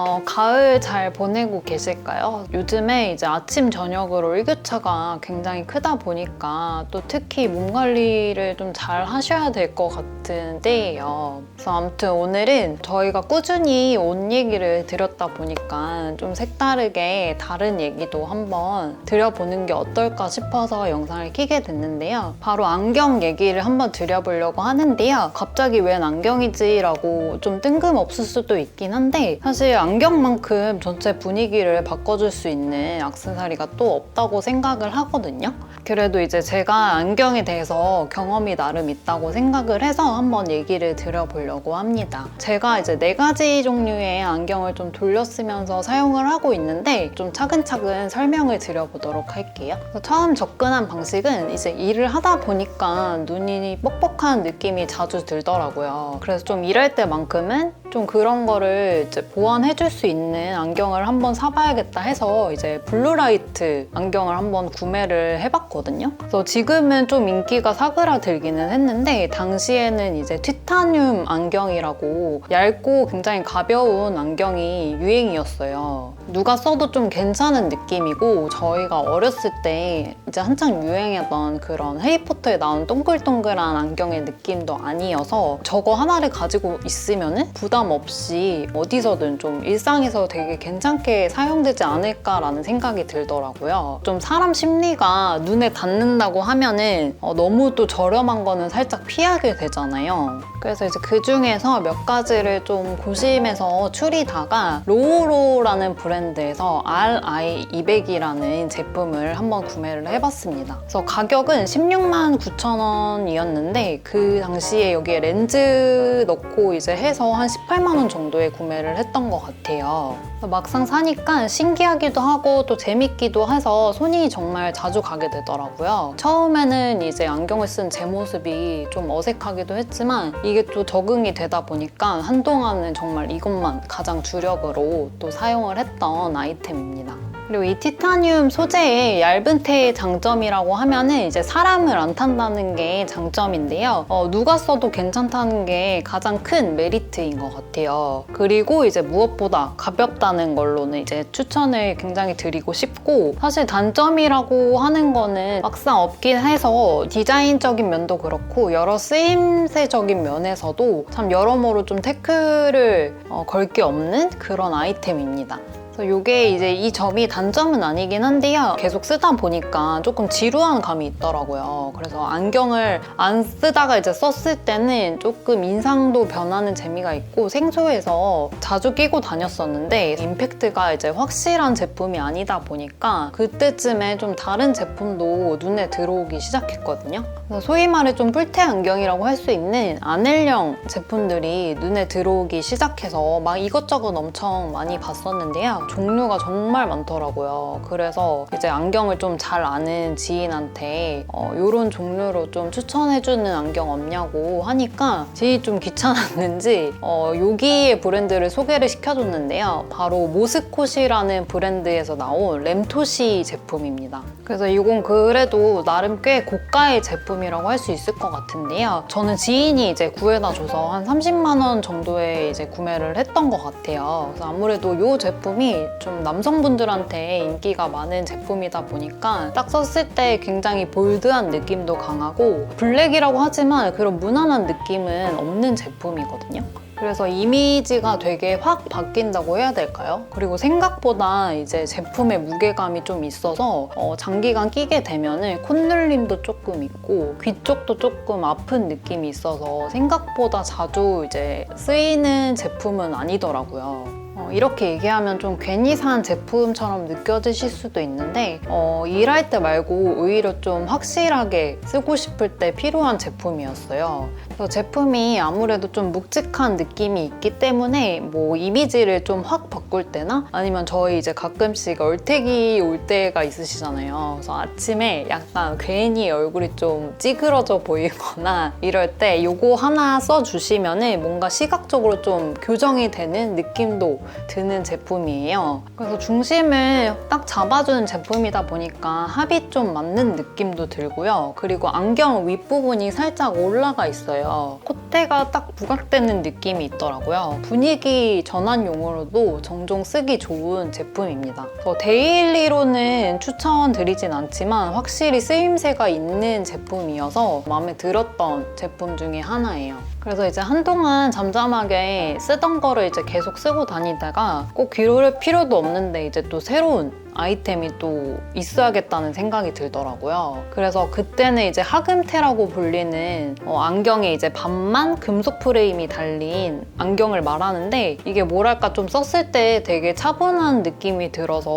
어, 가을 잘 보내고 계실까요? 요즘에 이제 아침, 저녁으로 일교차가 굉장히 크다 보니까 또 특히 몸 관리를 좀 잘 하셔야 될 것 같은 때예요. 그래서 아무튼 오늘은 저희가 꾸준히 옷 얘기를 드렸다 보니까 좀 색다르게 다른 얘기도 한번 드려보는 게 어떨까 싶어서 영상을 키게 됐는데요. 바로 안경 얘기를 한번 드려보려고 하는데요. 갑자기 웬 안경이지라고 좀 뜬금없을 수도 있긴 한데 사실 안경만큼 전체 분위기를 바꿔줄 수 있는 액세서리가 또 없다고 생각을 하거든요. 그래도 이제 제가 안경에 대해서 경험이 나름 있다고 생각을 해서 한번 얘기를 드려보려고 합니다. 제가 이제 네 가지 종류의 안경을 좀 돌려쓰면서 사용을 하고 있는데 좀 차근차근 설명을 드려보도록 할게요. 처음 접근한 방식은 이제 일을 하다 보니까 눈이 뻑뻑한 느낌이 자주 들더라고요. 그래서 좀 일할 때만큼은 좀 그런 거를 이제 보완해 줄 수 있는 안경을 한번 사봐야겠다 해서 이제 블루라이트 안경을 한번 구매를 해봤거든요. 그래서 지금은 좀 인기가 사그라들기는 했는데 당시에는 이제 티타늄 안경이라고 얇고 굉장히 가벼운 안경이 유행이었어요. 누가 써도 좀 괜찮은 느낌이고 저희가 어렸을 때 이제 한창 유행했던 그런 해리포터에 나온 동글동글한 안경의 느낌도 아니어서 저거 하나를 가지고 있으면은 부담 없이 어디서든 좀 일상에서 되게 괜찮게 사용되지 않을까라는 생각이 들더라고요. 좀 사람 심리가 눈에 닿는다고 하면은 어, 너무 또 저렴한 거는 살짝 피하게 되잖아요. 그래서 이제 그 중에서 몇 가지를 좀 고심해서 추리다가 로우로라는 브랜드 에서 RI200이라는 제품을 한번 구매를 해봤습니다. 그래서 가격은 16만 9천 원이었는데 그 당시에 여기에 렌즈 넣고 이제 해서 한 18만 원 정도에 구매를 했던 것 같아요. 막상 사니까 신기하기도 하고 또 재밌기도 해서 손이 정말 자주 가게 되더라고요. 처음에는 이제 안경을 쓴 제 모습이 좀 어색하기도 했지만 이게 또 적응이 되다 보니까 한동안은 정말 이것만 가장 주력으로 또 사용을 했던 아이템입니다. 그리고 이 티타늄 소재의 얇은 테의 장점이라고 하면은 이제 사람을 안 탄다는 게 장점인데요. 어, 누가 써도 괜찮다는 게 가장 큰 메리트인 것 같아요. 그리고 이제 무엇보다 가볍다는 걸로는 이제 추천을 굉장히 드리고 싶고 사실 단점이라고 하는 거는 막상 없긴 해서 디자인적인 면도 그렇고 여러 쓰임새적인 면에서도 참 여러모로 좀 태클을 어, 걸게 없는 그런 아이템입니다. 그래서 이게 이제 이 점이 단점은 아니긴 한데요. 계속 쓰다 보니까 조금 지루한 감이 있더라고요. 그래서 안경을 안 쓰다가 이제 썼을 때는 조금 인상도 변하는 재미가 있고 생소해서 자주 끼고 다녔었는데 임팩트가 이제 확실한 제품이 아니다 보니까 그때쯤에 좀 다른 제품도 눈에 들어오기 시작했거든요. 소위 말해 좀 뿔테 안경이라고 할 수 있는 아넬령 제품들이 눈에 들어오기 시작해서 막 이것저것 엄청 많이 봤었는데요. 종류가 정말 많더라고요. 그래서 이제 안경을 좀 잘 아는 지인한테 어, 이런 종류로 좀 추천해주는 안경 없냐고 하니까 지인이 좀 귀찮았는지 어, 여기의 브랜드를 소개를 시켜줬는데요. 바로 모스콧이라는 브랜드에서 나온 램토시 제품입니다. 그래서 이건 그래도 나름 꽤 고가의 제품이라고 할 수 있을 것 같은데요. 저는 지인이 이제 구해다 줘서 한 30만 원 정도에 이제 구매를 했던 것 같아요. 그래서 아무래도 이 제품이 좀 남성분들한테 인기가 많은 제품이다 보니까 딱 썼을 때 굉장히 볼드한 느낌도 강하고 블랙이라고 하지만 그런 무난한 느낌은 없는 제품이거든요. 그래서 이미지가 되게 확 바뀐다고 해야 될까요? 그리고 생각보다 이제 제품의 무게감이 좀 있어서 어, 장기간 끼게 되면은 콧눌림도 조금 있고 귀 쪽도 조금 아픈 느낌이 있어서 생각보다 자주 이제 쓰이는 제품은 아니더라고요. 어, 이렇게 얘기하면 좀 괜히 산 제품처럼 느껴지실 수도 있는데 어, 일할 때 말고 오히려 좀 확실하게 쓰고 싶을 때 필요한 제품이었어요. 그래서 제품이 아무래도 좀 묵직한 느낌 이 있기 때문에 뭐 이미지를 좀 확 바꿀 때나 아니면 저희 이제 가끔씩 얼태기 올 때가 있으시잖아요. 그래서 아침에 약간 괜히 얼굴이 좀 찌그러져 보이거나 이럴 때 이거 하나 써주시면은 뭔가 시각적으로 좀 교정이 되는 느낌도 드는 제품이에요. 그래서 중심을 딱 잡아주는 제품이다 보니까 합이 좀 맞는 느낌도 들고요. 그리고 안경 윗부분이 살짝 올라가 있어요. 콧대가 딱 부각되는 느낌 이 느낌이 있더라고요. 분위기 전환용으로도 종종 쓰기 좋은 제품입니다. 그래서 데일리로는 추천드리진 않지만 확실히 쓰임새가 있는 제품이어서 마음에 들었던 제품 중에 하나예요. 그래서 이제 한동안 잠잠하게 쓰던 거를 이제 계속 쓰고 다니다가 꼭 귀로를 필요도 없는데 이제 또 새로운 아이템이 또 있어야겠다는 생각이 들더라고요. 그래서 그때는 이제 하금테라고 불리는 어, 안경에 이제 반만 금속 프레임이 달린 안경을 말하는데 이게 뭐랄까 좀 썼을 때 되게 차분한 느낌이 들어서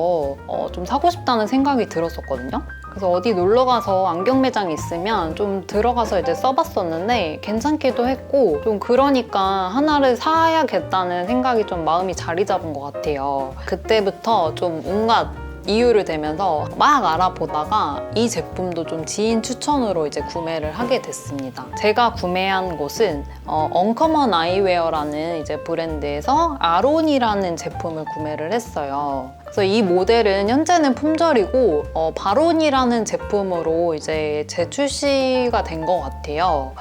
어, 좀 사고 싶다는 생각이 들었었거든요. 그래서 어디 놀러 가서 안경 매장이 있으면 좀 들어가서 이제 써봤었는데 괜찮기도 했고 좀 그러니까 하나를 사야겠다는 생각이 좀 마음이 자리 잡은 것 같아요. 그때부터 좀 온갖 이유를 대면서 막 알아보다가 이 제품도 좀 지인 추천으로 이제 구매를 하게 됐습니다. 제가 구매한 곳은 어, 언커먼 아이웨어라는 이제 브랜드에서 아론이라는 제품을 구매를 했어요. 그래서 이 모델은 현재는 품절이고 어, 바론이라는 제품으로 이제 재출시가 된 것 같아요.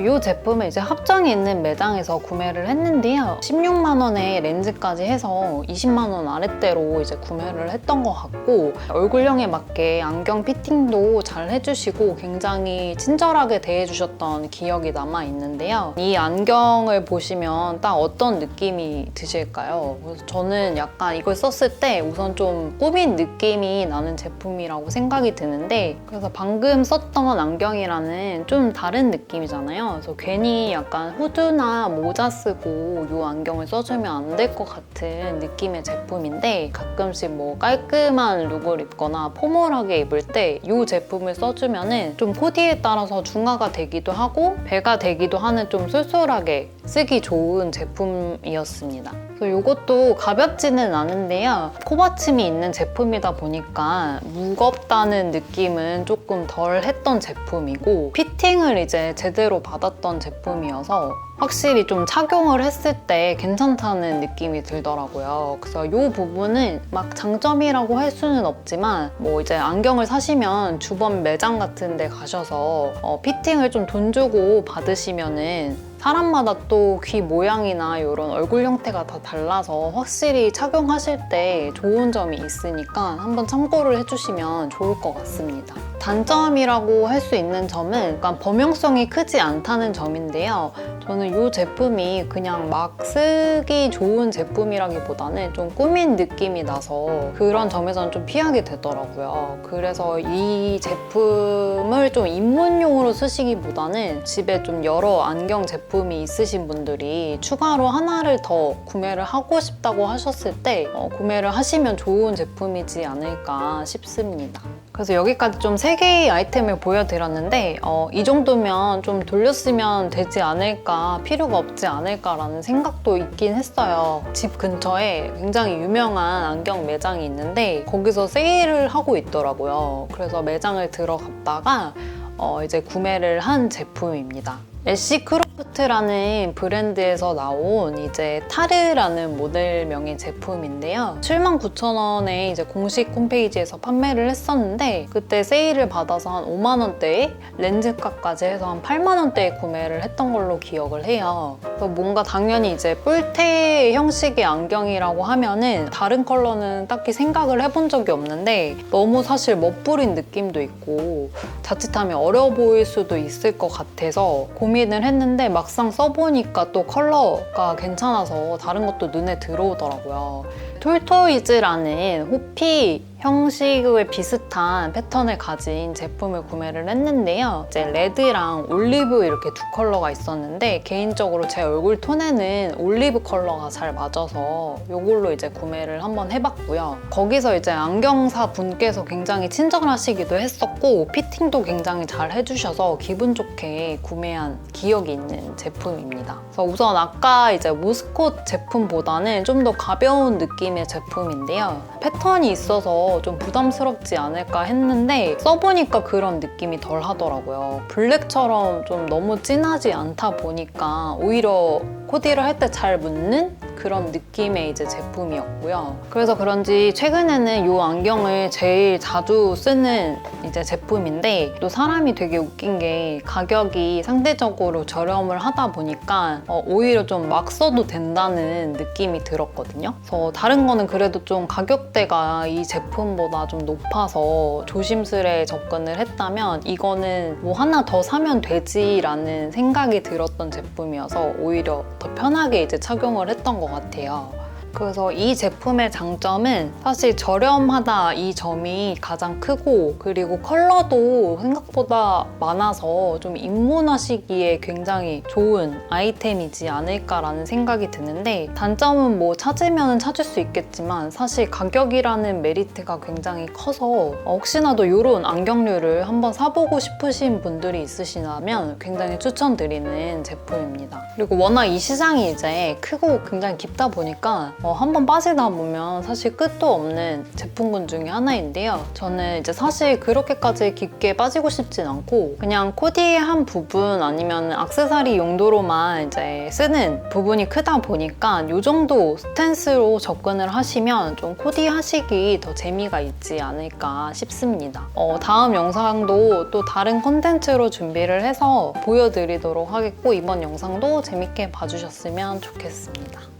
이 제품을 이제 합정에 있는 매장에서 구매를 했는데요. 16만 원에 렌즈까지 해서 20만 원 아랫대로 이제 구매를 했던 것 같고 얼굴형에 맞게 안경 피팅도 잘 해주시고 굉장히 친절하게 대해주셨던 기억이 남아 있는데요. 이 안경을 보시면 딱 어떤 느낌이 드실까요? 그래서 저는 약간 이걸 썼을 때 우선 좀 꾸민 느낌이 나는 제품이라고 생각이 드는데 그래서 방금 썼던 안경이라는 좀 다른 느낌이잖아요. 그래서 괜히 약간 후드나 모자 쓰고 이 안경을 써주면 안 될 것 같은 느낌의 제품인데 가끔씩 뭐 깔끔한 룩을 입거나 포멀하게 입을 때 이 제품을 써주면은 좀 코디에 따라서 중화가 되기도 하고 배가 되기도 하는 좀 쏠쏠하게 쓰기 좋은 제품이었습니다. 이것도 가볍지는 않은데요. 코받침이 있는 제품이다 보니까 무겁다는 느낌은 조금 덜 했던 제품이고 피팅을 이제 제대로 받았던 제품이어서 확실히 좀 착용을 했을 때 괜찮다는 느낌이 들더라고요. 그래서 이 부분은 막 장점이라고 할 수는 없지만 뭐 이제 안경을 사시면 주변 매장 같은 데 가셔서 어, 피팅을 좀 돈 주고 받으시면은 사람마다 또 귀 모양이나 이런 얼굴 형태가 다 달라서 확실히 착용하실 때 좋은 점이 있으니까 한번 참고를 해주시면 좋을 것 같습니다. 단점이라고 할 수 있는 점은 약간 범용성이 크지 않다는 점인데요. 저는 이 제품이 그냥 막 쓰기 좋은 제품이라기보다는 좀 꾸민 느낌이 나서 그런 점에서는 좀 피하게 되더라고요. 그래서 이 제품을 좀 입문용으로 쓰시기보다는 집에 좀 여러 안경 제품이 있으신 분들이 추가로 하나를 더 구매를 하고 싶다고 하셨을 때 어, 구매를 하시면 좋은 제품이지 않을까 싶습니다. 그래서 여기까지 좀 세 개의 아이템을 보여드렸는데 어, 이 정도면 좀 돌렸으면 되지 않을까 필요가 없지 않을까라는 생각도 있긴 했어요. 집 근처에 굉장히 유명한 안경 매장이 있는데 거기서 세일을 하고 있더라고요. 그래서 매장을 들어갔다가 어, 이제 구매를 한 제품입니다. 애쉬 크로프트라는 브랜드에서 나온 이제 타르라는 모델명의 제품인데요. 79,000원에 이제 공식 홈페이지에서 판매를 했었는데 그때 세일을 받아서 한 5만 원대에 렌즈값까지 해서 한 8만 원대에 구매를 했던 걸로 기억을 해요. 그래서 뭔가 당연히 이제 뿔테 형식의 안경이라고 하면은 다른 컬러는 딱히 생각을 해본 적이 없는데 너무 사실 멋부린 느낌도 있고 자칫하면 어려워 보일 수도 있을 것 같아서 고민 을 했는데 막상 써보니까 또 컬러가 괜찮아서 다른 것도 눈에 들어오더라고요. 톨토이즈라는 호피 형식의 비슷한 패턴을 가진 제품을 구매를 했는데요. 이제 레드랑 올리브 이렇게 두 컬러가 있었는데 개인적으로 제 얼굴 톤에는 올리브 컬러가 잘 맞아서 이걸로 이제 구매를 한번 해봤고요. 거기서 이제 안경사 분께서 굉장히 친절하시기도 했었고 피팅도 굉장히 잘 해주셔서 기분 좋게 구매한 기억이 있는 제품입니다. 그래서 우선 아까 이제 모스콧 제품보다는 좀 더 가벼운 느낌의 제품인데요. 패턴이 있어서 좀 부담스럽지 않을까 했는데 써보니까 그런 느낌이 덜 하더라고요. 블랙처럼 좀 너무 진하지 않다 보니까 오히려 코디를 할 때 잘 묻는 그런 느낌의 이제 제품이었고요. 그래서 그런지 최근에는 이 안경을 제일 자주 쓰는 이제 제품인데 또 사람이 되게 웃긴 게 가격이 상대적으로 저렴을 하다 보니까 어, 오히려 좀 막 써도 된다는 느낌이 들었거든요. 그래서 다른 거는 그래도 좀 가격대가 이 제품보다 좀 높아서 조심스레 접근을 했다면 이거는 뭐 하나 더 사면 되지라는 생각이 들었던 제품이어서 오히려 더 편하게 이제 착용을 했던 것 같아요. 그래서 이 제품의 장점은 사실 저렴하다 이 점이 가장 크고 그리고 컬러도 생각보다 많아서 좀 입문하시기에 굉장히 좋은 아이템이지 않을까라는 생각이 드는데 단점은 뭐 찾으면 찾을 수 있겠지만 사실 가격이라는 메리트가 굉장히 커서 혹시나도 이런 안경류를 한번 사보고 싶으신 분들이 있으시다면 굉장히 추천드리는 제품입니다. 그리고 워낙 이 시장이 이제 크고 굉장히 깊다 보니까 어, 한번 빠지다 보면 사실 끝도 없는 제품군 중에 하나인데요. 저는 이제 사실 그렇게까지 깊게 빠지고 싶진 않고 그냥 코디의 한 부분 아니면 악세사리 용도로만 이제 쓰는 부분이 크다 보니까 이 정도 스탠스로 접근을 하시면 좀 코디 하시기 더 재미가 있지 않을까 싶습니다. 어, 다음 영상도 또 다른 콘텐츠로 준비를 해서 보여드리도록 하겠고 이번 영상도 재밌게 봐주셨으면 좋겠습니다.